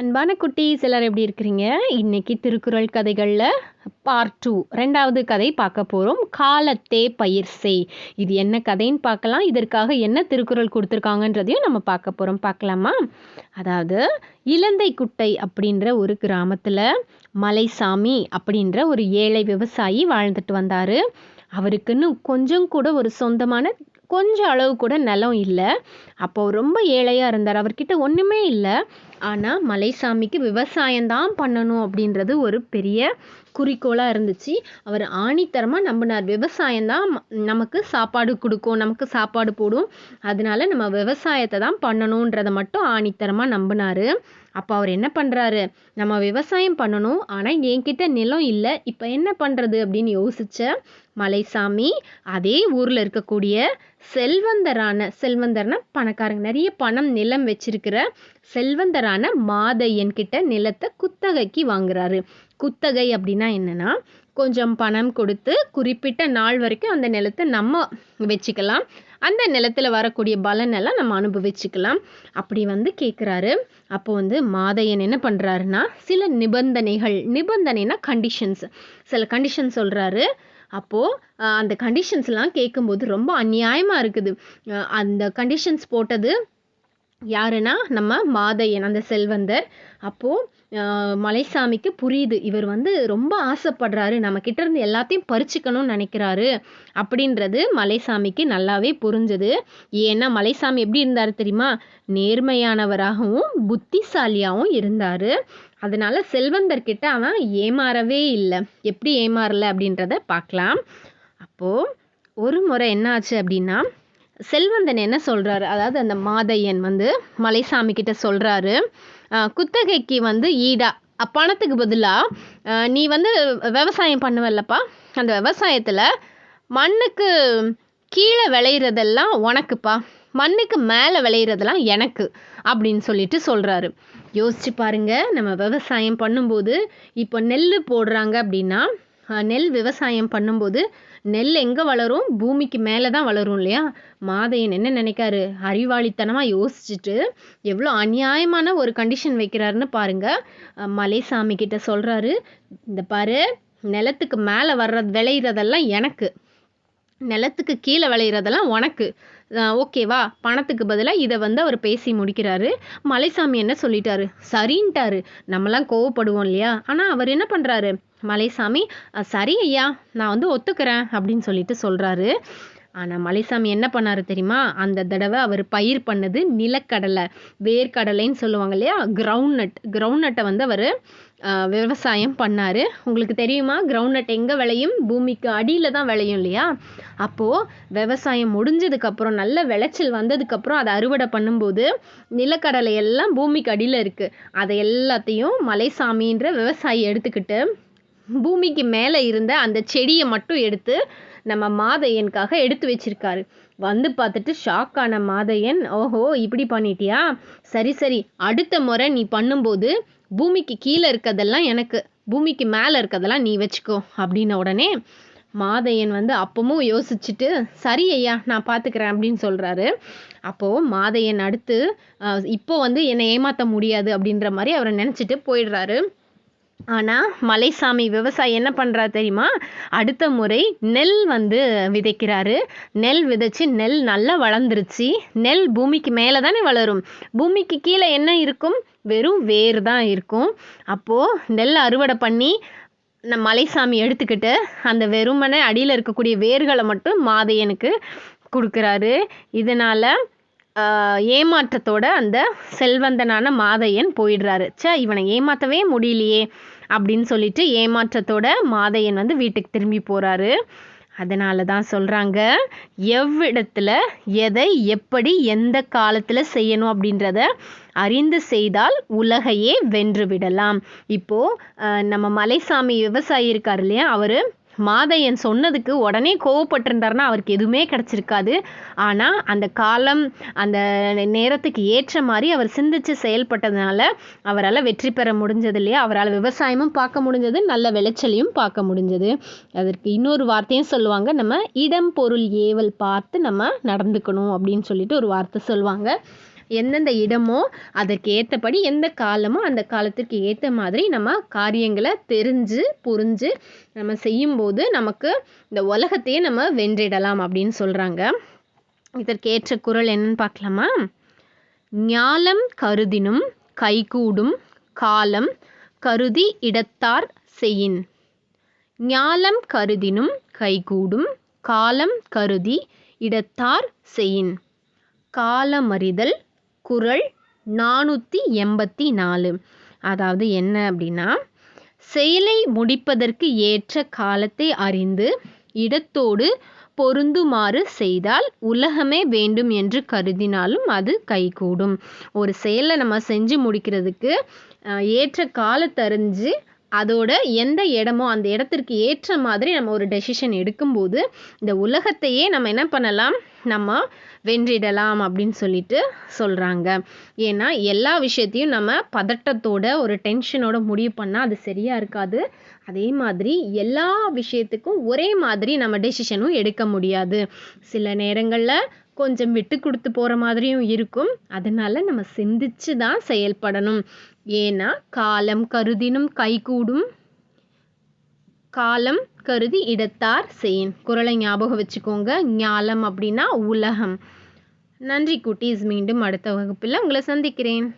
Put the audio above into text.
அன்பான குட்டீஸ் எல்லாரும் எப்படி இருக்கிறீங்க? இன்னைக்கு திருக்குறள் கதைகளில் பார்ட் டூ ரெண்டாவது கதை பார்க்க போகிறோம் காலத்தே பயிர் செய். இது என்ன கதைன்னு பார்க்கலாம். இதற்காக என்ன திருக்குறள் கொடுத்துருக்காங்கன்றதையும் நம்ம பார்க்க போகிறோம் பார்க்கலாமா? அதாவது இலந்தை குட்டை அப்படின்ற ஒரு கிராமத்தில் மலைசாமி அப்படின்ற ஒரு ஏழை விவசாயி வாழ்ந்துட்டு வந்தார். அவருக்குன்னு கொஞ்சம் கூட ஒரு சொந்தமான கொஞ்சம் அளவு கூட நிலம் இல்லை. அப்போ ரொம்ப ஏழையாக இருந்தார். அவர்கிட்ட ஒன்றுமே இல்லை. ஆனால் மலைசாமிக்கு விவசாயம்தான் பண்ணணும் அப்படின்றது ஒரு பெரிய குறிக்கோளாக இருந்துச்சு. அவர் ஆணித்தரமாக நம்பினார். விவசாயம்தான் நமக்கு சாப்பாடு கொடுக்கும் நமக்கு சாப்பாடு போடும். அதனால நம்ம விவசாயத்தை தான் பண்ணணுன்றதை மட்டும் ஆணித்தரமாக நம்பினார். அப்போ அவர் என்ன பண்ணுறாரு நம்ம விவசாயம் பண்ணணும் ஆனால் என்கிட்ட நிலம் இல்லை. இப்போ என்ன பண்ணுறது அப்படின்னு யோசிச்ச மலைசாமி அதே ஊரில் இருக்கக்கூடிய செல்வந்தரான செல்வந்தர்னா பணக்காரங்க. நிறைய பணம் நிலம் வச்சிருக்கிற செல்வந்தரான மாதையன் கிட்ட நிலத்தை குத்தகைக்கு வாங்குறாரு. குத்தகை அப்படின்னா என்னன்னா கொஞ்சம் பணம் கொடுத்து குறிப்பிட்ட நாள் வரைக்கும் அந்த நிலத்தை நம்ம வச்சுக்கலாம். அந்த நிலத்தில் வரக்கூடிய பலனெல்லாம் நம்ம அனுபவிச்சுக்கலாம். அப்படி வந்து கேட்குறாரு அப்போ வந்து மாதையன் என்ன பண்ணுறாருன்னா சில நிபந்தனைகள் நிபந்தனைனா கண்டிஷன்ஸ் சில கண்டிஷன் சொல்கிறாரு அப்போது அந்த கண்டிஷன்ஸ்லாம் கேட்கும்போது ரொம்ப அநியாயமாக இருக்குது. அந்த கண்டிஷன்ஸ் போட்டது யாருன்னா நம்ம மாதையன் அந்த செல்வந்தர். அப்போது மலைசாமிக்கு புரியுது. இவர் வந்து ரொம்ப ஆசைப்படுறாரு. நம்ம இருந்து எல்லாத்தையும் பறிச்சுக்கணும்னு நினைக்கிறாரு அப்படின்றது மலைசாமிக்கு நல்லாவே புரிஞ்சது. ஏன்னா மலைசாமி எப்படி இருந்தார் தெரியுமா? நேர்மையானவராகவும் புத்திசாலியாகவும் இருந்தார். அதனால் செல்வந்தர்கிட்ட அவன் ஏமாறவே இல்லை. எப்படி ஏமாறல அப்படின்றத பார்க்கலாம். அப்போது ஒரு முறை என்ன ஆச்சு அப்படின்னா செல்வந்தன் என்ன சொல்கிறாரு அதாவது அந்த மாதையன் வந்து மலைசாமி கிட்ட சொல்கிறாரு குத்தகைக்கு வந்து ஈடா. பணத்துக்கு பதிலாக நீ வந்து விவசாயம் பண்ணுவல்லப்பா. அந்த விவசாயத்தில் மண்ணுக்கு கீழே விளையிறதெல்லாம் உனக்குப்பா. மண்ணுக்கு மேலே விளையிறதெல்லாம் எனக்கு அப்படின்னு சொல்லிட்டு சொல்கிறாரு யோசிச்சு பாருங்க நம்ம விவசாயம் பண்ணும்போது இப்போ நெல் போடுறாங்க அப்படின்னா நெல் விவசாயம் பண்ணும்போது நெல் எங்கே வளரும்? பூமிக்கு மேலே தான் வளரும் இல்லையா? மாதையன் என்ன நினைக்காரு? அறிவாளித்தனமாக யோசிச்சுட்டு எவ்வளோ அநியாயமான ஒரு கண்டிஷன் வைக்கிறாருன்னு பாருங்கள் மலைசாமி கிட்ட சொல்கிறாரு இந்த பாரு நிலத்துக்கு மேலே வர்ற விளையிறதெல்லாம் எனக்கு. நிலத்துக்கு கீழே விளையிறதெல்லாம் உனக்கு. ஓகேவா பணத்துக்கு பதிலாக இதை வந்து அவர் பேசி முடிக்கிறாரு. மலைசாமி என்ன சொல்லிட்டாரு? சரின்ட்டாரு. நம்மலாம் கோவப்படுவோம் இல்லையா? ஆனால் அவர் என்ன பண்ணுறாரு மலைசாமி சரி ஐயா. நான் வந்து ஒத்துக்கிறேன் அப்படின்னு சொல்லிட்டு சொல்கிறாரு ஆனால் மலைசாமி என்ன பண்ணாரு தெரியுமா? அந்த தடவை அவர் பயிர் பண்ணது நிலக்கடலை வேர்க்கடலைன்னு சொல்லுவாங்க இல்லையா? கிரவுண்ட் நட் கிரவுண்ட் நட்டை வந்து அவர் விவசாயம் பண்ணார். உங்களுக்கு தெரியுமா? கிரவுண்ட் நட் எங்கே விளையும்? பூமிக்கு அடியில் தான் விளையும் இல்லையா? அப்போது விவசாயம் முடிஞ்சதுக்கப்புறம் நல்ல விளைச்சல் வந்ததுக்கப்புறம் அதை அறுவடை பண்ணும்போது நிலக்கடலை எல்லாம் பூமிக்கு அடியில் இருக்குது அதை எல்லாத்தையும் மலைசாமின்ற விவசாயி எடுத்துக்கிட்டு பூமிக்கு மேலே இருந்த அந்த செடியை மட்டும் எடுத்து நம்ம மாதையனுக்காக எடுத்து வச்சிருக்காரு. வந்து பார்த்துட்டு ஷாக் ஆன மாதையன் ஓஹோ இப்படி பண்ணிட்டியா? சரி சரி அடுத்த முறை நீ பண்ணும்போது பூமிக்கு கீழே இருக்கதெல்லாம் எனக்கு பூமிக்கு மேலே இருக்கதெல்லாம் நீ வச்சுக்கோ அப்படின்ன உடனே மாதையன் வந்து அப்பவும் யோசிச்சுட்டு சரி ஐயா நான் பார்த்துக்கிறேன் அப்படின்னு சொல்கிறாரு அப்போது மாதையன் அடுத்து இப்போ வந்து என்னை ஏமாற்ற முடியாது அப்படின்ற மாதிரி அவரை நினச்சிட்டு போயிடுறாரு. ஆனால் மலைசாமி விவசாயி என்ன பண்ணுறா தெரியுமா? அடுத்த முறை நெல் வந்து விதைக்கிறாரு. நெல் விதைச்சு நெல் நல்லா வளர்ந்துருச்சு. நெல் பூமிக்கு மேலே தானே வளரும். பூமிக்கு கீழே என்ன இருக்கும்? வெறும் வேர் தான் இருக்கும். அப்போது நெல் அறுவடை பண்ணி நம்ம மலைசாமி எடுத்துக்கிட்டு அந்த வெறுமனை அடியில் இருக்கக்கூடிய வேர்களை மட்டும் மாதையனுக்கு கொடுக்குறாரு. இதனால் ஏமாற்றத்தோட அந்த செல்வந்தனான மாதையன் போயிடுறாரு. ச்சே இவனை ஏமாற்றவே முடியலையே அப்படின்னு சொல்லிட்டு ஏமாற்றத்தோட மாதையன் வந்து வீட்டுக்கு திரும்பி போகிறாரு அதனால தான் சொல்கிறாங்க எவ்விடத்துல எதை எப்படி எந்த காலத்தில் செய்யணும் அப்படின்றத அறிந்து செய்தால் உலகையே வென்று விடலாம். இப்போது நம்ம மலைசாமி விவசாயி இருக்கார் இல்லையா? அவர் மாதையன் சொன்னதுக்கு உடனே கோவப்பட்டிருந்தாருன்னா அவருக்கு எதுவுமே கிடச்சிருக்காது. ஆனால் அந்த காலம் அந்த நேரத்துக்கு ஏற்ற மாதிரி அவர் சிந்திச்சு செயல்பட்டதுனால அவரால் வெற்றி பெற முடிஞ்சது இல்லையா? அவரால் விவசாயமும் பார்க்க முடிஞ்சது நல்ல விளைச்சலையும் பார்க்க முடிஞ்சது. அதற்கு இன்னொரு வார்த்தையும் சொல்லுவாங்க நம்ம இடம் பொருள் ஏவல் பார்த்து நம்ம நடந்துக்கணும் அப்படின்னு சொல்லிட்டு ஒரு வார்த்தை சொல்லுவாங்க. எந்தெந்த இடமோ அதற்கு ஏற்றபடி எந்த காலமோ அந்த காலத்திற்கு ஏற்ற மாதிரி நம்ம காரியங்களை தெரிஞ்சு புரிஞ்சு நம்ம செய்யும்போது நமக்கு இந்த உலகத்தையே நம்ம வென்றிடலாம் அப்படின்னு சொல்கிறாங்க இதற்கு ஏற்ற குரல் என்னன்னு பார்க்கலாமா? ஞாலம் கருதினும் கைகூடும் காலம் கருதி இடத்தார் செய்யின் ஞாலம் கருதினும் கைகூடும் காலம் கருதி இடத்தார் செய்யின் காலமறிதல் குரல் நானூற்றி எண்பத்தி நாலு. அதாவது என்ன அப்படின்னா செயலை முடிப்பதற்கு ஏற்ற காலத்தை அறிந்து இடத்தோடு பொருந்துமாறு செய்தால் உலகமே வேண்டும் என்று கருதினாலும் அது கைகூடும். ஒரு செயலை நம்ம செஞ்சு முடிக்கிறதுக்கு ஏற்ற காலத்தறிஞ்சு அதோட எந்த இடமோ அந்த இடத்திற்கு ஏற்ற மாதிரி நம்ம ஒரு டெசிஷன் எடுக்கும்போது இந்த உலகத்தையே நம்ம என்ன பண்ணலாம்? நம்ம வென்றிடலாம் அப்படின்னு சொல்லிட்டு சொல்கிறாங்க ஏன்னா எல்லா விஷயத்தையும் நம்ம பதட்டத்தோட ஒரு டென்ஷனோட முடிவு பண்ணால் அது சரியாக இருக்காது. அதே மாதிரி எல்லா விஷயத்துக்கும் ஒரே மாதிரி நம்ம டெசிஷனும் எடுக்க முடியாது. சில நேரங்களில் கொஞ்சம் விட்டு கொடுத்து போகிற மாதிரியும் இருக்கும். அதனால நம்ம சிந்திச்சு தான் செயல்படணும். ஏன்னா காலம் கருதினும் கைகூடும். காலம் கருதி இடத்தார் செய்யின் குரலை ஞாபகம் வச்சுக்கோங்க. ஞாலம் அப்படின்னா உலகம். நன்றி குட்டீஸ். மீண்டும் அடுத்த வகுப்பில் உங்களை சந்திக்கிறேன்.